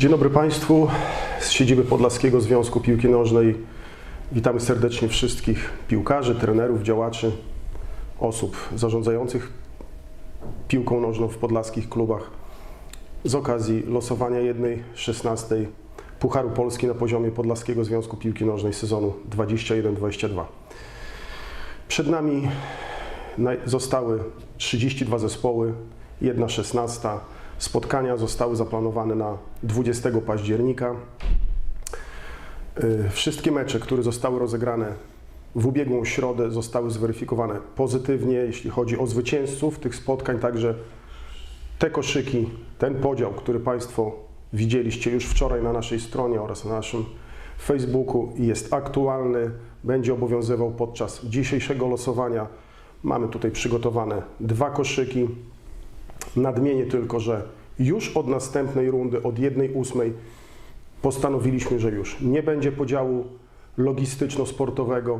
Dzień dobry Państwu z siedziby Podlaskiego Związku Piłki Nożnej. Witamy serdecznie wszystkich piłkarzy, trenerów, działaczy, osób zarządzających piłką nożną w podlaskich klubach z okazji losowania jednej 16 Pucharu Polski na poziomie Podlaskiego Związku Piłki Nożnej sezonu 21-22. Przed nami zostały 32 zespoły, jedna 16. Spotkania zostały zaplanowane na 20 października. Y, Wszystkie mecze, które zostały rozegrane w ubiegłą środę, zostały zweryfikowane pozytywnie, jeśli chodzi o zwycięzców tych spotkań. Także te koszyki, ten podział, który Państwo widzieliście już wczoraj na naszej stronie oraz na naszym Facebooku, jest aktualny, będzie obowiązywał podczas dzisiejszego losowania. Mamy tutaj przygotowane dwa koszyki. Nadmienię tylko, że już od następnej rundy, od 1-8, postanowiliśmy, że już nie będzie podziału logistyczno-sportowego.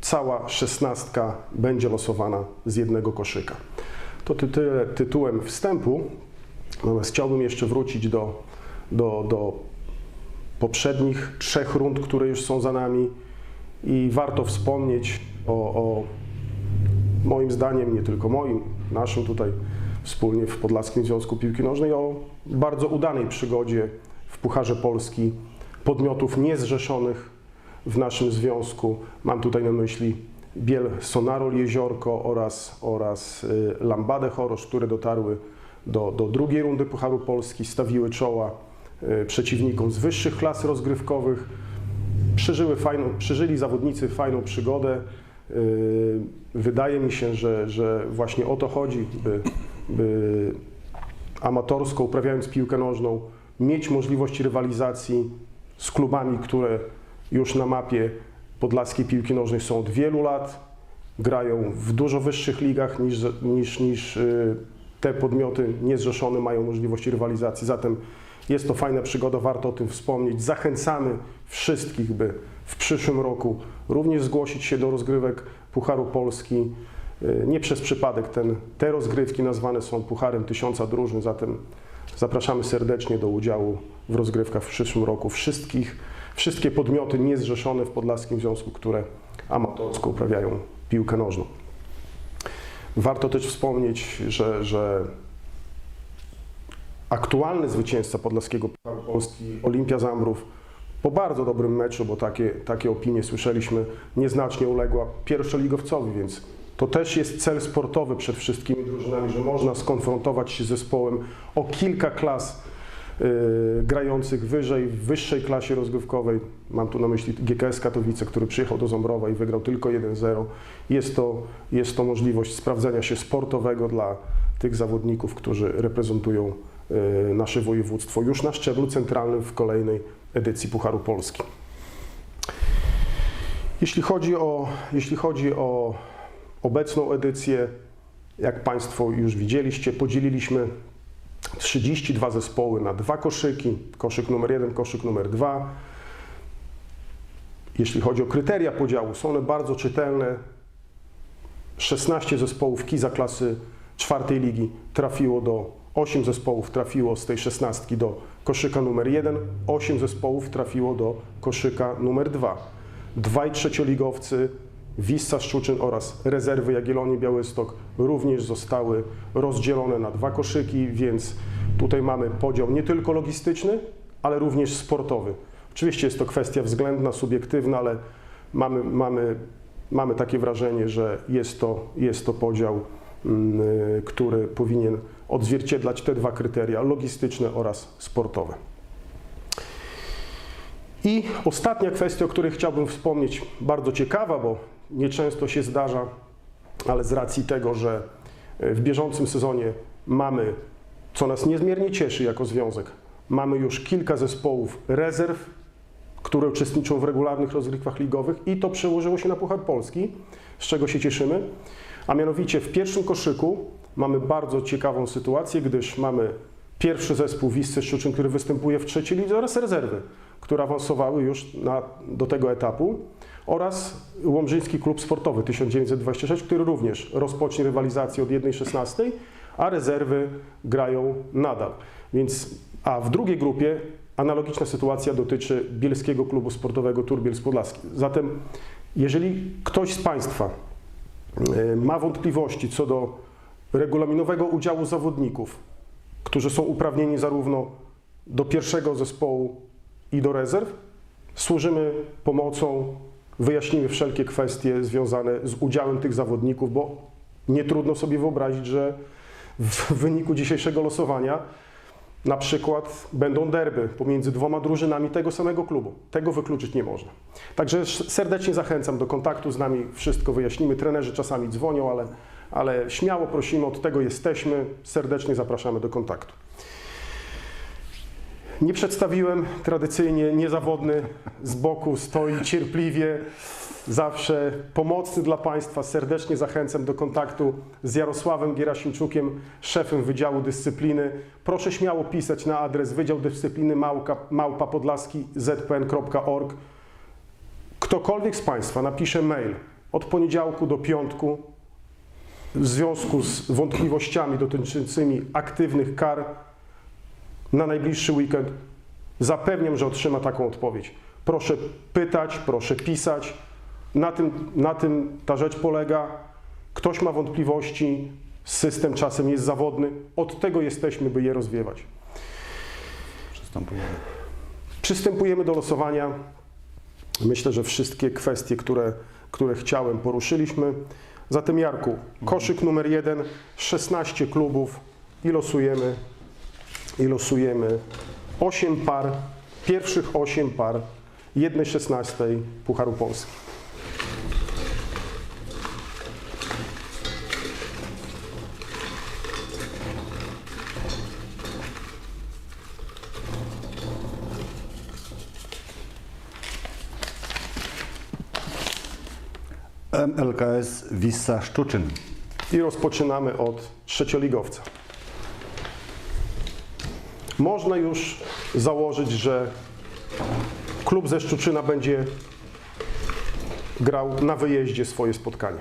Cała szesnastka będzie losowana z jednego koszyka. To ty, tyle tytułem wstępu. Natomiast chciałbym jeszcze wrócić do, do, do poprzednich trzech rund, które już są za nami i warto wspomnieć o, o moim zdaniem, nie tylko moim, naszym tutaj wspólnie w Podlaskim Związku Piłki Nożnej o bardzo udanej przygodzie w Pucharze Polski podmiotów niezrzeszonych w naszym związku. Mam tutaj na myśli Biel Sonarol Jeziorko oraz, oraz y, Lambadę Chorosz, które dotarły do, do drugiej rundy Pucharu Polski, stawiły czoła y, przeciwnikom z wyższych klas rozgrywkowych. Przeżyły fajną, przeżyli zawodnicy fajną przygodę. Yy, Wydaje mi się, że, że właśnie o to chodzi, by amatorsko uprawiając piłkę nożną, mieć możliwość rywalizacji z klubami, które już na mapie podlaskiej piłki nożnej są od wielu lat, grają w dużo wyższych ligach niż, niż, niż yy, te podmioty niezrzeszone mają możliwość rywalizacji. Zatem jest to fajna przygoda, warto o tym wspomnieć. Zachęcamy wszystkich, by w przyszłym roku również zgłosić się do rozgrywek Pucharu Polski. Yy, Nie przez przypadek ten, te rozgrywki nazwane są Pucharem Tysiąca Drużyn, zatem zapraszamy serdecznie do udziału w rozgrywkach w przyszłym roku wszystkich, wszystkie podmioty niezrzeszone w Podlaskim Związku, które amatorsko uprawiają piłkę nożną. Warto też wspomnieć, że, że aktualny zwycięzca Podlaskiego Pucharu Polski, Olimpia Zambrów, po bardzo dobrym meczu, bo takie, takie opinie słyszeliśmy, nieznacznie uległa pierwszoligowcowi, więc to też jest cel sportowy przed wszystkimi drużynami, że można skonfrontować się z zespołem o kilka klas yy, grających wyżej, w wyższej klasie rozgrywkowej. Mam tu na myśli GKS Katowice, który przyjechał do Ząbrowa i wygrał tylko 1-0. Jest to, jest to możliwość sprawdzenia się sportowego dla tych zawodników, którzy reprezentują yy, nasze województwo już na szczeblu centralnym w kolejnej edycji Pucharu Polski. Jeśli chodzi o, jeśli chodzi o obecną edycję, jak Państwo już widzieliście, podzieliliśmy 32 zespoły na dwa koszyki, koszyk numer jeden, koszyk numer dwa. Jeśli chodzi o kryteria podziału, są one bardzo czytelne. 16 zespołów KIZA klasy czwartej ligi trafiło do 8 zespołów trafiło z tej 16 do koszyka numer 1, 8 zespołów trafiło do koszyka numer 2. Dwaj trzecioligowcy Wissa Szczuczyn oraz rezerwy Jagiellonii Białystok również zostały rozdzielone na dwa koszyki, więc tutaj mamy podział nie tylko logistyczny, ale również sportowy. Oczywiście jest to kwestia względna, subiektywna, ale mamy, mamy, mamy takie wrażenie, że jest to, jest to podział, mm, y, który powinien odzwierciedlać te dwa kryteria logistyczne oraz sportowe. I ostatnia kwestia, o której chciałbym wspomnieć, bardzo ciekawa, bo nieczęsto się zdarza, ale z racji tego, że w bieżącym sezonie mamy, co nas niezmiernie cieszy jako związek, mamy już kilka zespołów rezerw, które uczestniczą w regularnych rozgrywkach ligowych i to przełożyło się na Puchar Polski, z czego się cieszymy. A mianowicie w pierwszym koszyku mamy bardzo ciekawą sytuację, gdyż mamy pierwszy zespół Wiscy Szczuczyn, który występuje w trzeciej lidze oraz rezerwy, które awansowały już na, do tego etapu oraz Łomżyński Klub Sportowy 1926, który również rozpocznie rywalizację od 1.16, a rezerwy grają nadal. Więc A w drugiej grupie analogiczna sytuacja dotyczy Bielskiego Klubu Sportowego Tur Bielsk Podlaski. Zatem jeżeli ktoś z Państwa e, ma wątpliwości co do regulaminowego udziału zawodników, którzy są uprawnieni zarówno do pierwszego zespołu i do rezerw, służymy pomocą, wyjaśnimy wszelkie kwestie związane z udziałem tych zawodników, bo nie trudno sobie wyobrazić, że w wyniku dzisiejszego losowania na przykład będą derby pomiędzy dwoma drużynami tego samego klubu. Tego wykluczyć nie można. Także serdecznie zachęcam do kontaktu z nami, wszystko wyjaśnimy. Trenerzy czasami dzwonią, ale, ale śmiało prosimy, od tego jesteśmy. Serdecznie zapraszamy do kontaktu. Nie przedstawiłem tradycyjnie niezawodny z boku, stoi cierpliwie, zawsze pomocny dla Państwa. Serdecznie zachęcam do kontaktu z Jarosławem Gierasimczukiem, szefem Wydziału Dyscypliny. Proszę śmiało pisać na adres Wydział Dyscypliny małka, małpapodlaski zpn.org. Ktokolwiek z Państwa napisze mail od poniedziałku do piątku w związku z wątpliwościami dotyczącymi aktywnych kar na najbliższy weekend, zapewniam, że otrzyma taką odpowiedź. Proszę pytać, proszę pisać. Na tym, na tym ta rzecz polega. Ktoś ma wątpliwości, system czasem jest zawodny. Od tego jesteśmy, by je rozwiewać. Przystępujemy. Przystępujemy do losowania. Myślę, że wszystkie kwestie, które, które chciałem, poruszyliśmy. Zatem Jarku, koszyk numer jeden, 16 klubów i losujemy, i losujemy 8 par, pierwszych 8 par jednej 16 Pucharu Polski. MLKS Wissa Szczuczyn. I rozpoczynamy od trzecioligowca. Można już założyć, że klub ze Szczuczyna będzie grał na wyjeździe swoje spotkanie.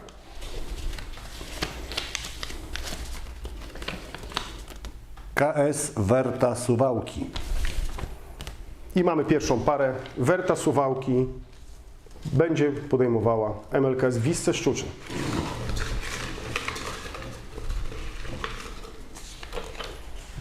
KS Werta Suwałki. I mamy pierwszą parę. Werta Suwałki będzie podejmowała MLKS Wisce Szczuczyn.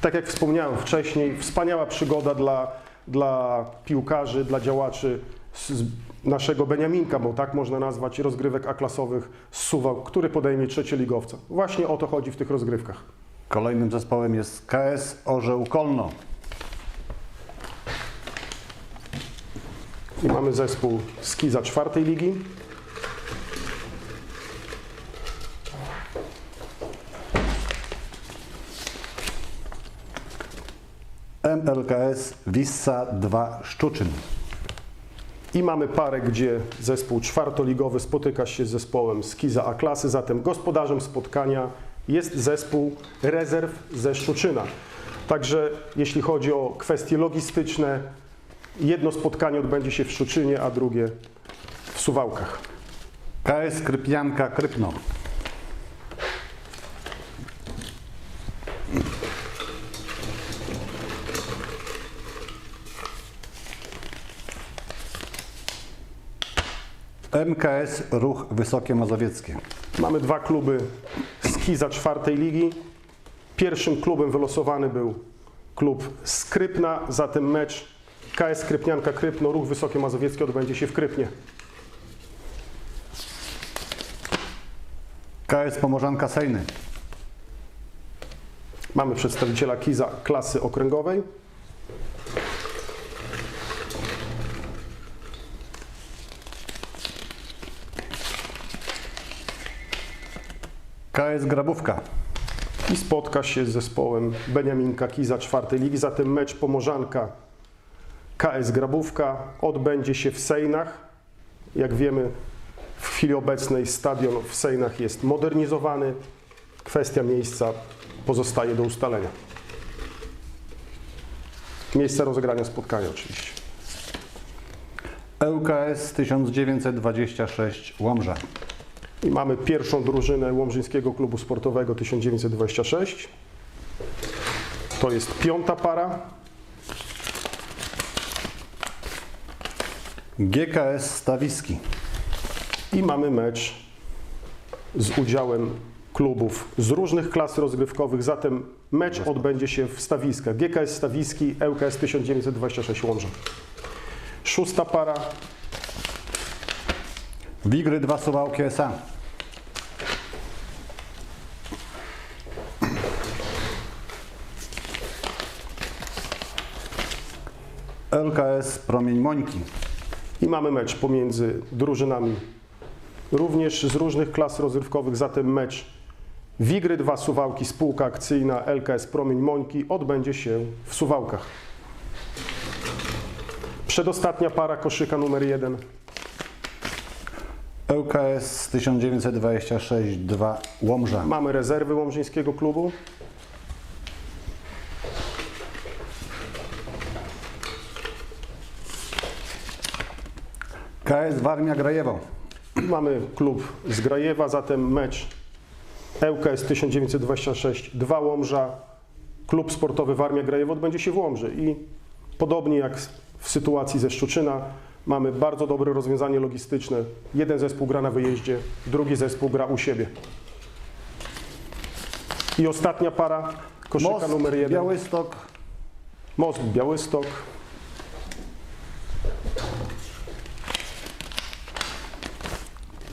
Tak jak wspomniałem wcześniej, wspaniała przygoda dla, dla piłkarzy, dla działaczy z naszego Beniaminka, bo tak można nazwać rozgrywek A-klasowych z Suwałk, który podejmie trzecioligowca. Właśnie o to chodzi w tych rozgrywkach. Kolejnym zespołem jest KS Orzeł Kolno. I mamy zespół Skiza czwartej ligi. MLKS Wissa 2 Szczuczyn. I mamy parę, gdzie zespół czwartoligowy spotyka się z zespołem Skiza A klasy, zatem gospodarzem spotkania jest zespół rezerw ze Szczuczyna. Także jeśli chodzi o kwestie logistyczne, jedno spotkanie odbędzie się w Szczuczynie, a drugie w Suwałkach. KS Krypianka Krypno. MKS Ruch Wysokie Mazowieckie. Mamy dwa kluby Skiza czwartej ligi. Pierwszym klubem wylosowany był klub Skrypna, zatem mecz KS Skrypnianka Krypno, Ruch Wysokie Mazowieckie odbędzie się w Krypnie. KS Pomorzanka Sejny. Mamy przedstawiciela KIZA klasy okręgowej. KS Grabówka. i spotka się z zespołem Beniaminka Kiza czwartej ligi. Zatem mecz Pomorzanka KS Grabówka odbędzie się w Sejnach. Jak wiemy, w chwili obecnej stadion w Sejnach jest modernizowany. Kwestia miejsca pozostaje do ustalenia. Miejsce rozegrania spotkania oczywiście. ŁKS 1926 Łomża. I mamy pierwszą drużynę Łomżyńskiego Klubu Sportowego 1926. To jest piąta para. GKS Stawiski. I mamy mecz z udziałem klubów z różnych klas rozgrywkowych, zatem mecz odbędzie się w Stawiskach. GKS Stawiski, ŁKS 1926 Łomża. Szósta para Wigry 2 Suwałki SA. LKS Promień Mońki. I mamy mecz pomiędzy drużynami również z różnych klas rozrywkowych, zatem mecz Wigry 2 Suwałki, spółka akcyjna LKS Promień Mońki odbędzie się w Suwałkach. Przedostatnia para koszyka numer 1 ŁKS 1926 2 Łomża. Mamy rezerwy łomżyńskiego klubu. KS Warmia Grajewo. Mamy klub z Grajewa, zatem mecz ŁKS 1926 2 Łomża, klub sportowy Warmia Grajewo odbędzie się w Łomży i podobnie jak w sytuacji ze Szczuczyna mamy bardzo dobre rozwiązanie logistyczne. Jeden zespół gra na wyjeździe, drugi zespół gra u siebie. I ostatnia para koszyka Most numer 1. Białystok. Most Białystok.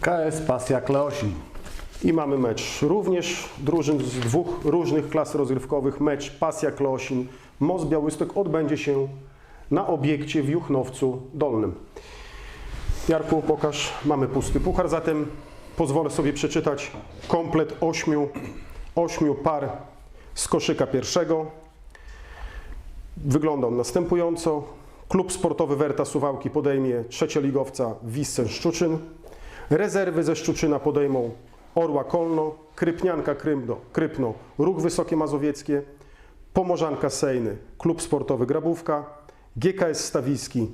KS Pasja Kleosin. I mamy mecz również drużyn z dwóch różnych klas rozgrywkowych. Mecz Pasja Klosin, Most Białystok odbędzie się na obiekcie w Juchnowcu Dolnym. Jarku, pokaż, mamy pusty puchar, zatem pozwolę sobie przeczytać komplet ośmiu, ośmiu par z koszyka pierwszego. Wygląda on następująco. Klub sportowy Werta Suwałki podejmie trzecioligowca Wissen Szczuczyn. Rezerwy ze Szczuczyna podejmą Orła Kolno, Krypnianka Krymdo, Krypno, Ruch Wysokie Mazowieckie, Pomorzanka Sejny, Klub Sportowy Grabówka, GKS Stawiski,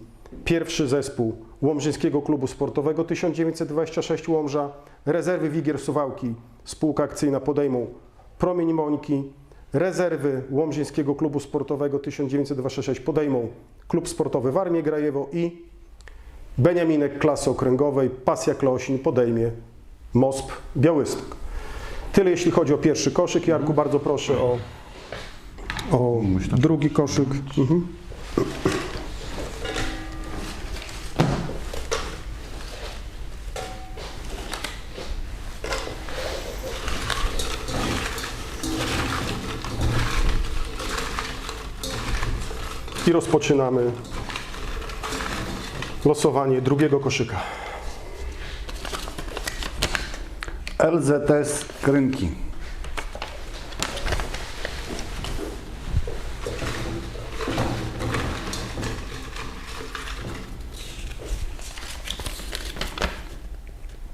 pierwszy zespół Łomżyńskiego Klubu Sportowego 1926 Łomża, rezerwy Wigier Suwałki, spółka akcyjna podejmą Promień Mońki, rezerwy Łomżyńskiego Klubu Sportowego 1926 podejmą Klub Sportowy Warmie Grajewo i Beniaminek klasy okręgowej, Pasja Klosin podejmie MOSP Białystok. Tyle jeśli chodzi o pierwszy koszyk. Jarku, bardzo proszę o, o drugi koszyk. Mhm. I rozpoczynamy losowanie drugiego koszyka. LZS Krynki.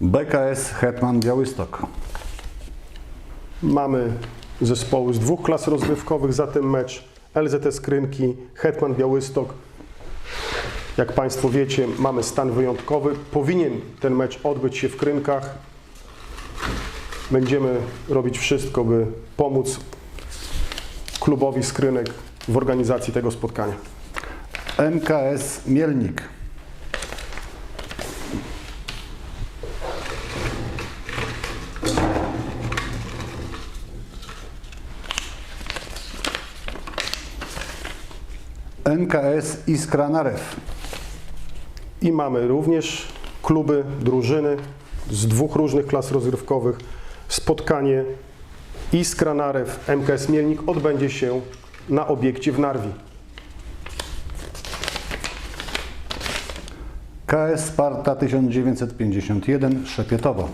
BKS Hetman Białystok. Mamy zespoły z dwóch klas rozgrywkowych, zatem mecz LZS Krynki, Hetman Białystok. Jak Państwo wiecie, mamy stan wyjątkowy. Powinien ten mecz odbyć się w Krynkach. Będziemy robić wszystko, by pomóc klubowi Skrynek w organizacji tego spotkania. MKS Mielnik. NKS Iskra Narew. I mamy również kluby, drużyny z dwóch różnych klas rozgrywkowych. Spotkanie Iskra Narew MKS Mielnik odbędzie się na obiekcie w Narwi. KS Sparta 1951 Szepietowo.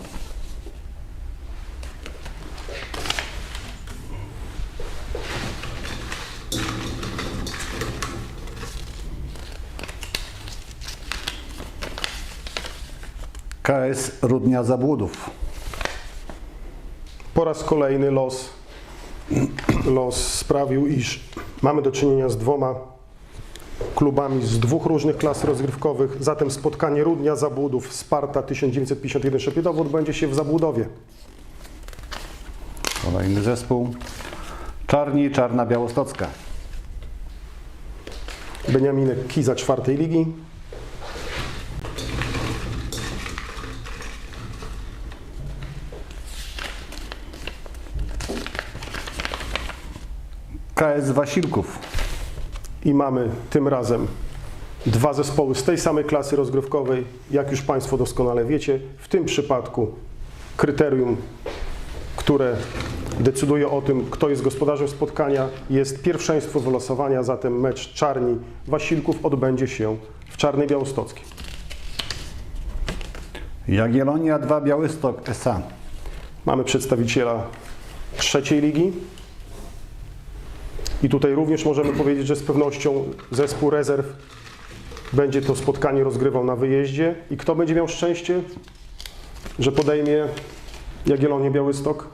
KS Rudnia Zabłudów. Po raz kolejny los, los sprawił, iż mamy do czynienia z dwoma klubami z dwóch różnych klas rozgrywkowych. Zatem spotkanie Rudnia Zabłudów Sparta 1951 Szepietowo odbędzie się w Zabłudowie. Kolejny zespół. Czarni Czarna Białostocka. Beniaminek Kiza czwartej ligi. KS Wasilków. I mamy tym razem dwa zespoły z tej samej klasy rozgrywkowej. Jak już Państwo doskonale wiecie, w tym przypadku kryterium, które decyduje o tym, kto jest gospodarzem spotkania, jest pierwszeństwo wylosowania, zatem mecz Czarni Wasilków odbędzie się w Czarnej Białostockiej. Jagiellonia 2 Białystok SA. Mamy przedstawiciela trzeciej ligi. I tutaj również możemy powiedzieć, że z pewnością zespół rezerw będzie to spotkanie rozgrywał na wyjeździe. I kto będzie miał szczęście, że podejmie Jagiellonię Białystok?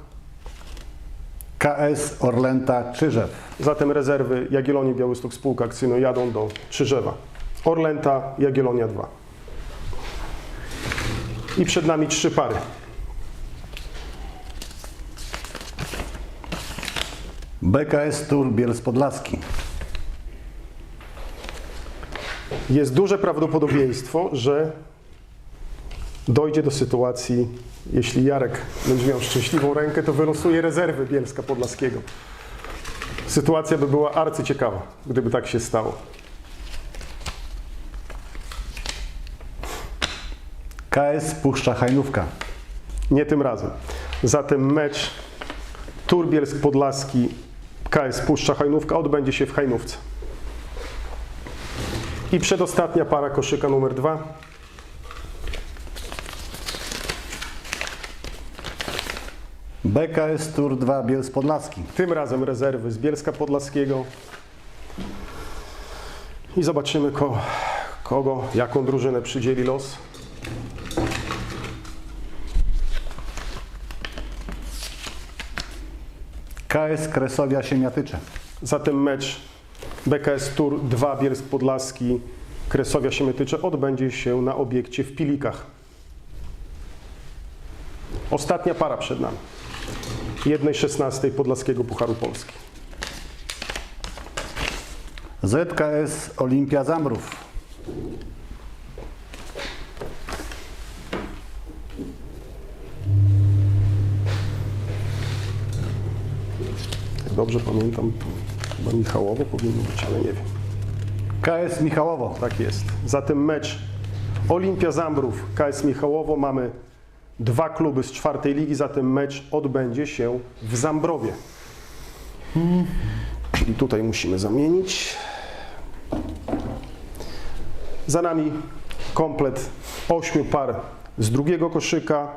KS Orlęta Czyżew. Zatem rezerwy Jagiellonii Białystok Spółka Akcyjna jadą do Czyżewa. Orlęta, Jagiellonia 2. I przed nami trzy pary. BKS Tur Bielsk Podlaski. jest duże prawdopodobieństwo, że dojdzie do sytuacji, jeśli Jarek będzie miał szczęśliwą rękę, to wylosuje rezerwy Bielska Podlaskiego. Sytuacja by była arcyciekawa, gdyby tak się stało. KS Puszcza Hajnówka. Nie tym razem. Zatem mecz Turbielsk Podlaski KS Puszcza Hajnówka odbędzie się w Hajnówce. I przedostatnia para koszyka numer dwa. BKS Tur 2 Bielsk Podlaski. Tym razem rezerwy z Bielska Podlaskiego. I zobaczymy, ko, kogo, jaką drużynę przydzieli los. KS Kresowia Siemiatycze. Zatem mecz BKS Tour 2 Bielsk Podlaski Kresowia Siemietycze odbędzie się na obiekcie w Pilikach. Ostatnia para przed nami. 1.16 Podlaskiego Pucharu Polski. ZKS Olimpia Zambrów. Jak dobrze pamiętam, chyba Michałowo powinno być, ale nie wiem. KS Michałowo. Tak jest. Zatem mecz Olimpia Zambrów, KS Michałowo. Mamy dwa kluby z czwartej ligi, zatem mecz odbędzie się w Zambrowie. Czyli tutaj musimy zamienić. Za nami komplet ośmiu par z drugiego koszyka.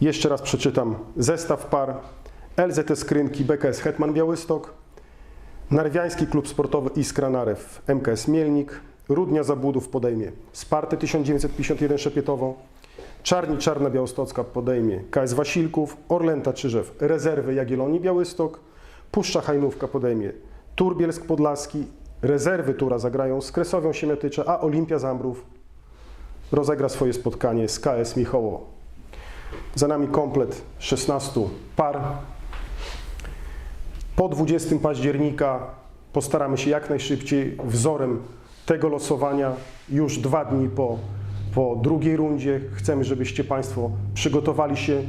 Jeszcze raz przeczytam zestaw par. LZT Skrynki BKS Hetman Białystok, Narwiański Klub Sportowy Iskra Narew, MKS Mielnik, Rudnia Zabudów podejmie Spartę 1951 Szepietowo, Czarni Czarna Białostocka podejmie KS Wasilków, Orlęta Czyżew, rezerwy Jagiellonii Białystok, Puszcza Hajnówka podejmie Turbielsk Podlaski, rezerwy Tura zagrają z Kresowią Siemiatycze, a Olimpia Zambrów rozegra swoje spotkanie z KS Michoło. Za nami komplet 16 par, po 20 października postaramy się jak najszybciej wzorem tego losowania już dwa dni po, po drugiej rundzie. Chcemy, żebyście Państwo przygotowali się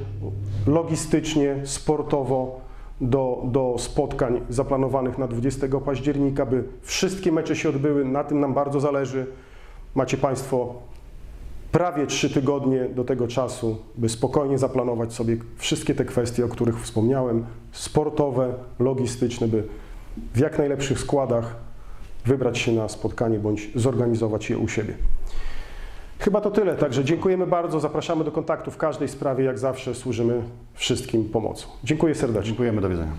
logistycznie, sportowo do, do spotkań zaplanowanych na 20 października, by wszystkie mecze się odbyły. Na tym nam bardzo zależy. Macie Państwo prawie trzy tygodnie do tego czasu, by spokojnie zaplanować sobie wszystkie te kwestie, o których wspomniałem, sportowe, logistyczne, by w jak najlepszych składach wybrać się na spotkanie bądź zorganizować je u siebie. Chyba to tyle, także dziękujemy bardzo, zapraszamy do kontaktu w każdej sprawie, jak zawsze służymy wszystkim pomocą. Dziękuję serdecznie. Dziękujemy, do widzenia.